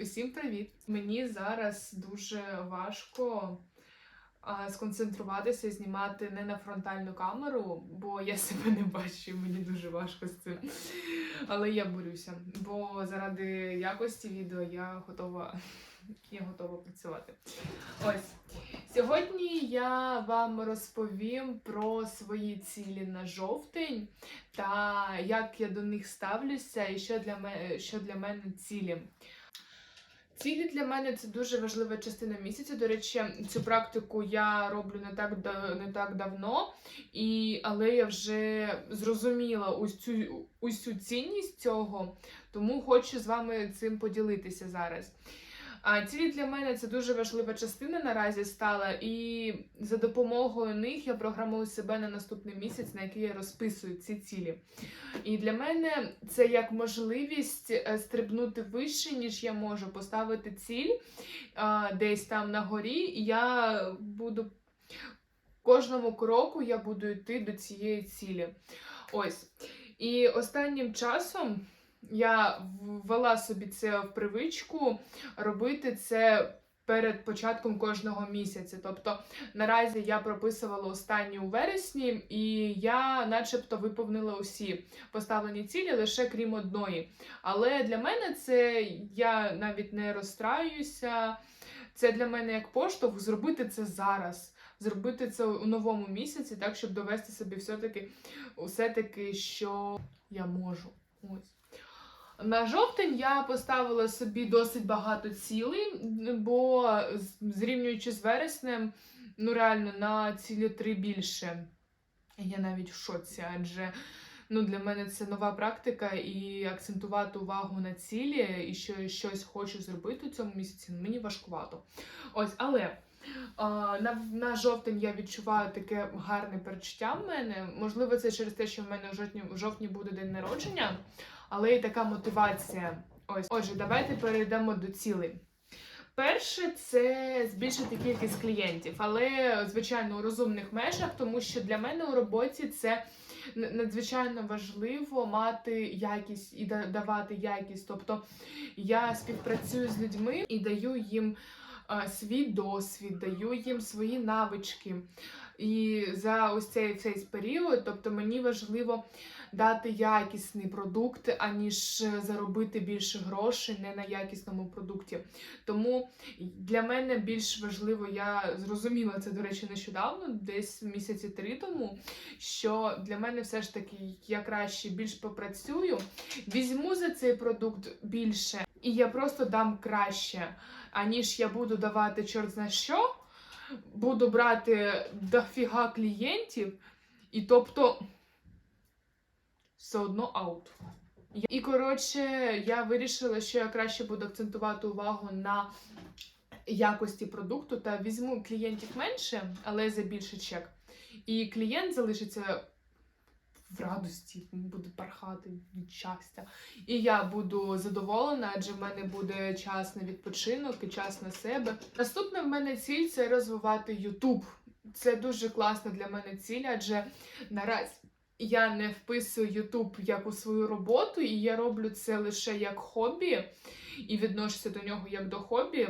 Усім привіт! Мені зараз дуже важко сконцентруватися і знімати не на фронтальну камеру, бо я себе не бачу, і мені дуже важко з цим. Але я борюся, бо заради якості відео я готова, я готова працювати. Ось сьогодні я вам розповім про свої цілі на жовтень та як я до них ставлюся, і що для мене, що для мене цілі. Цілі для мене це дуже важлива частина місяця. До речі, цю практику я роблю не так не так давно, і, але я вже зрозуміла цю, усю цінність цього, тому хочу з вами цим поділитися зараз. Цілі для мене це дуже важлива частина наразі стала, і за допомогою них я програмую себе на наступний місяць, на який я розписую ці цілі. І для мене це як можливість е, стрибнути вище, ніж я можу, поставити ціль десь там на горі, і я буду кожному кроку я буду йти до цієї цілі. Ось. І останнім часом я ввела собі це в привичку робити це. Перед початком кожного місяця. Тобто наразі я прописувала останню у вересні, і я, начебто, виповнила усі поставлені цілі лише крім одної. Але для мене це я навіть не розстраюся. Це для мене як поштовх зробити це зараз, зробити це у новому місяці, так щоб довести собі все-таки, все-таки, що я можу. Ось. На жовтень я поставила собі досить багато цілей, бо зрівнюючи з вереснем, ну реально на цілі три більше. Я навіть в шоці, адже ну, для мене це нова практика, і акцентувати увагу на цілі, і що щось хочу зробити у цьому місяці, мені важкувато. Ось, але. На, на жовтень я відчуваю таке гарне перечуття в мене. Можливо, це через те, що в мене в жовтні, в жовтні буде день народження, але і така мотивація. Ось, отже, давайте перейдемо до цілей. Перше, це збільшити кількість клієнтів, але звичайно у розумних межах, тому що для мене у роботі це надзвичайно важливо мати якість і давати якість. Тобто я співпрацюю з людьми і даю їм свій досвід, даю їм свої навички. І за ось цей, цей період, тобто мені важливо дати якісний продукт, аніж заробити більше грошей не на якісному продукті. Тому для мене більш важливо, я зрозуміла це, до речі, нещодавно, десь місяці три тому. Що для мене все ж таки я краще більш попрацюю, візьму за цей продукт більше, і я просто дам краще, аніж я буду давати чорт зна що, буду брати дофіга клієнтів, і тобто все одно аут. І коротше, я вирішила, що я краще буду акцентувати увагу на якості продукту та візьму клієнтів менше, але за більший чек. І клієнт залишиться в радості, буде пархати від щастя. І я буду задоволена, адже в мене буде час на відпочинок і час на себе. Наступна в мене ціль це розвивати YouTube. Це дуже класна для мене ціль, адже наразі я не вписую YouTube як у свою роботу, і я роблю це лише як хобі і відношуся до нього як до хобі.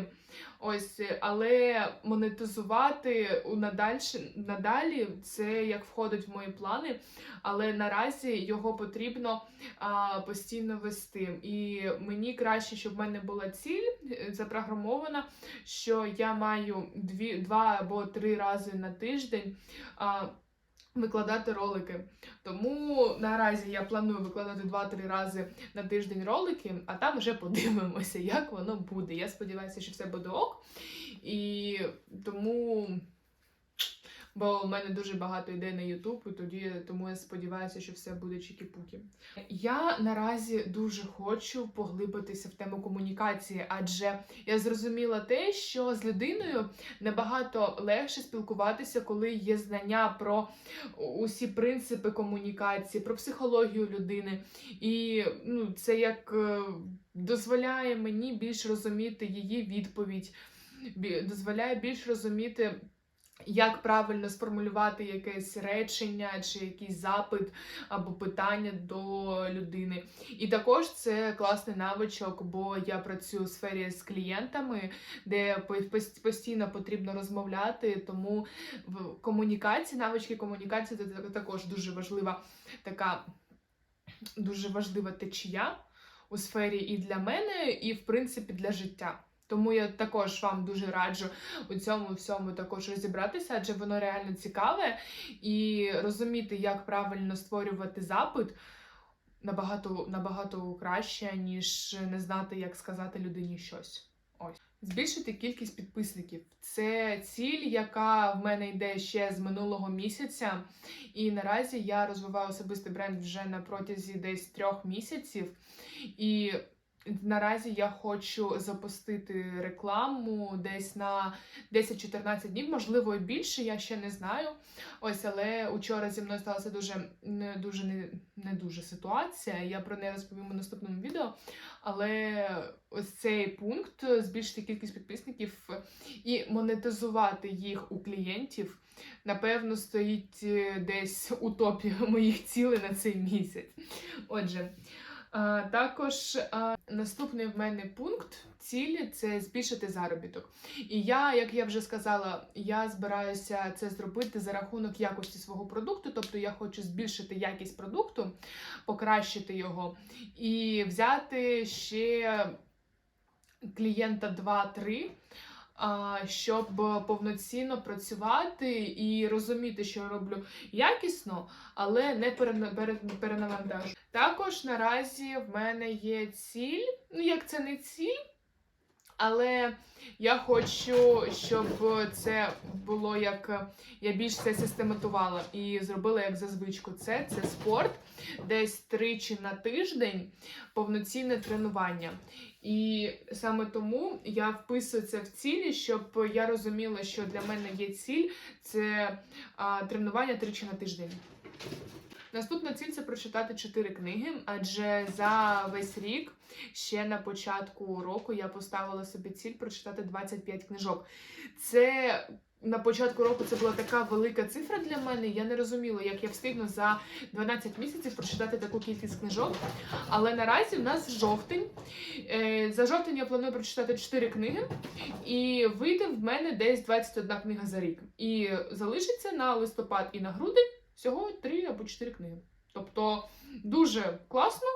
Ось, але монетизувати у надальше, надалі це як входить в мої плани, але наразі його потрібно а, постійно вести. І мені краще, щоб в мене була ціль е, запрограмована, що я маю дві, два або три рази на тиждень. А, Викладати ролики. Тому наразі я планую викладати 2-3 рази на тиждень ролики, а там вже подивимося, як воно буде. Я сподіваюся, що все буде ок. І тому. Бо в мене дуже багато ідей на YouTube, і тоді тому я сподіваюся, що все буде чікі-пукі. Я наразі дуже хочу поглибитися в тему комунікації, адже я зрозуміла те, що з людиною набагато легше спілкуватися, коли є знання про усі принципи комунікації, про психологію людини. І ну, це як е, дозволяє мені більш розуміти її відповідь, дозволяє більш розуміти як правильно сформулювати якесь речення чи якийсь запит або питання до людини. І також це класний навичок, бо я працюю у сфері з клієнтами, де постійно потрібно розмовляти, тому комунікації, навички комунікації це також дуже важлива така дуже важлива течія у сфері і для мене, і в принципі для життя. Тому я також вам дуже раджу у цьому всьому також розібратися, адже воно реально цікаве, і розуміти, як правильно створювати запит набагато, набагато краще, ніж не знати, як сказати людині щось. Ось. Збільшити кількість підписників. Це ціль, яка в мене йде ще з минулого місяця. І наразі я розвиваю особистий бренд вже на протязі десь трьох місяців. І наразі я хочу запустити рекламу десь на 10-14 днів, можливо, і більше, я ще не знаю. Ось, але учора зі мною сталася дуже не дуже не, не дуже ситуація. Я про неї розповім у наступному відео. Але ось цей пункт збільшити кількість підписників і монетизувати їх у клієнтів. Напевно, стоїть е, десь у топі моїх цілей на цей місяць. Отже, також наступний в мене пункт цілі це збільшити заробіток. І я, як я вже сказала, я збираюся це зробити за рахунок якості свого продукту, тобто я хочу збільшити якість продукту, покращити його і взяти ще клієнта 2-3. Щоб повноцінно працювати і розуміти, що я роблю якісно, але не перена- перенавантажу. Також наразі в мене є ціль, ну як це не ціль, але я хочу, щоб це було як я більш це систематувала і зробила як за звичку. Це, це спорт, десь тричі на тиждень повноцінне тренування. І саме тому я вписую це в цілі, щоб я розуміла, що для мене є ціль це а, тренування тричі на тиждень. Наступна ціль це прочитати чотири книги, адже за весь рік, ще на початку року, я поставила собі ціль прочитати 25 книжок. Це на початку року це була така велика цифра для мене. Я не розуміла, як я встигну за 12 місяців прочитати таку кількість книжок. Але наразі в нас жовтень. Е, За жовтень я планую прочитати 4 книги, і вийде в мене десь 21 книга за рік. І залишиться на листопад і на грудень всього 3 або 4 книги. Тобто дуже класно.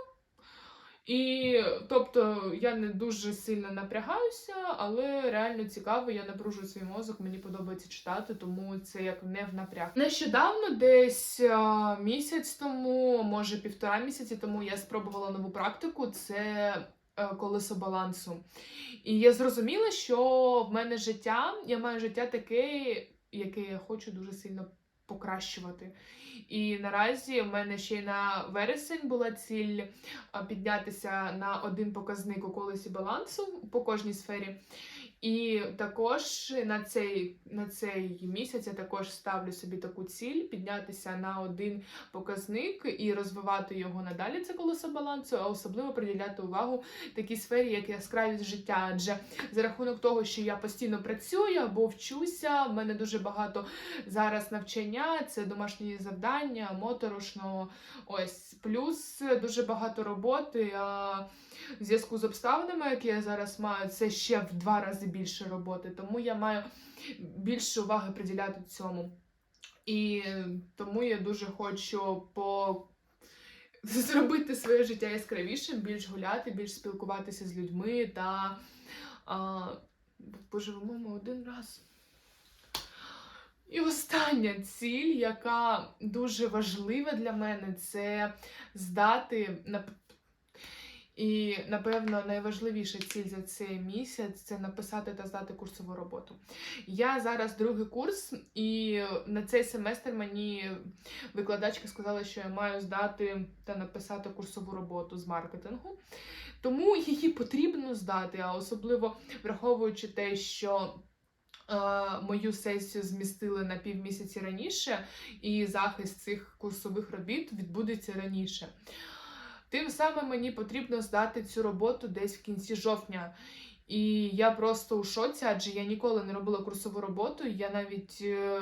І тобто я не дуже сильно напрягаюся, але реально цікаво, я напружую свій мозок, мені подобається читати, тому це як не в напряг. Нещодавно, десь а, місяць тому, може півтора місяці тому, я спробувала нову практику. Це е, колесо балансу. І я зрозуміла, що в мене життя, я маю життя таке, яке я хочу дуже сильно покращувати. І наразі в мене ще й на вересень була ціль піднятися на один показник у колесі балансу по кожній сфері. І також на цей, на цей місяць я також ставлю собі таку ціль піднятися на один показник і розвивати його надалі. Це колесо балансу, а особливо приділяти увагу такій сфері, як яскравість життя. Адже за рахунок того, що я постійно працюю або вчуся, в мене дуже багато зараз навчання, це домашні завдання, моторошно. Ось плюс дуже багато роботи. А в зв'язку з обставинами, які я зараз маю, це ще в два рази більше роботи. Тому я маю більше уваги приділяти цьому. І тому я дуже хочу по зробити своє життя яскравішим, більш гуляти, більш спілкуватися з людьми та а, поживемо ми один раз. І остання ціль, яка дуже важлива для мене, це здати на і, напевно, найважливіша ціль за цей місяць це написати та здати курсову роботу. Я зараз другий курс, і на цей семестр мені викладачка сказала, що я маю здати та написати курсову роботу з маркетингу. Тому її потрібно здати, а особливо враховуючи те, що. е, Мою сесію змістили на півмісяці раніше, і захист цих курсових робіт відбудеться раніше. Тим самим мені потрібно здати цю роботу десь в кінці жовтня. І я просто у шоці, адже я ніколи не робила курсову роботу. Я навіть е,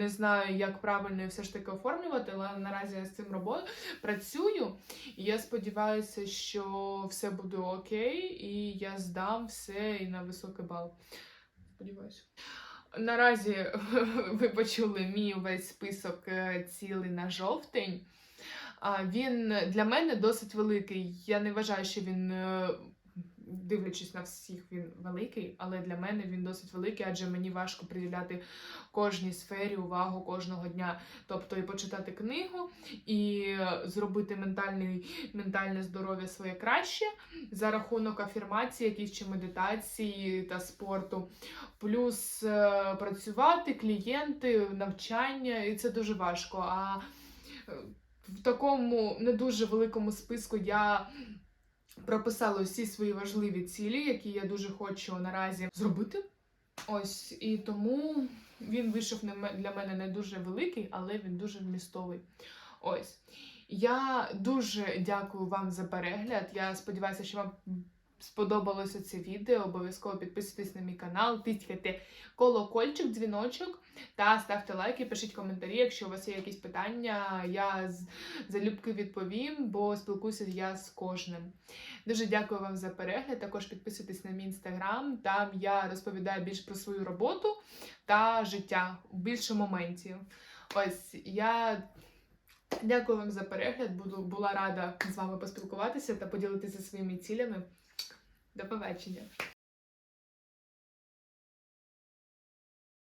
не знаю, як правильно все ж таки оформлювати, але наразі я з цим робо- працюю. І я сподіваюся, що все буде окей, і я здам все і на високий бал. Сподіваюся. Наразі ви почули мій весь список е, цілий на жовтень. Він для мене досить великий. Я не вважаю, що він, е, дивлячись на всіх, він великий, але для мене він досить великий, адже мені важко приділяти кожній сфері увагу кожного дня. Тобто і почитати книгу, і зробити ментальний, ментальне здоров'я своє краще за рахунок афірмації, якісь чи медитації та спорту. Плюс е, працювати, клієнти, навчання, і це дуже важко. А е, в такому не дуже великому списку я прописала усі свої важливі цілі, які я дуже хочу наразі зробити. Ось і тому він вийшов для мене не дуже великий, але він дуже вмістовий. Ось. Я дуже дякую вам за перегляд. Я сподіваюся, що вам сподобалося це відео. Обов'язково підписуйтесь на мій канал, тискайте колокольчик, дзвіночок та ставте лайки, пишіть коментарі, якщо у вас є якісь питання. Я з- залюбки відповім, бо спілкуюся я з кожним. Дуже дякую вам за перегляд. Також підписуйтесь на мій інстаграм. Там я розповідаю більш про свою роботу та життя у більше моментів. Ось я дякую вам за перегляд. Буду була рада з вами поспілкуватися та поділитися своїми цілями. До побачення!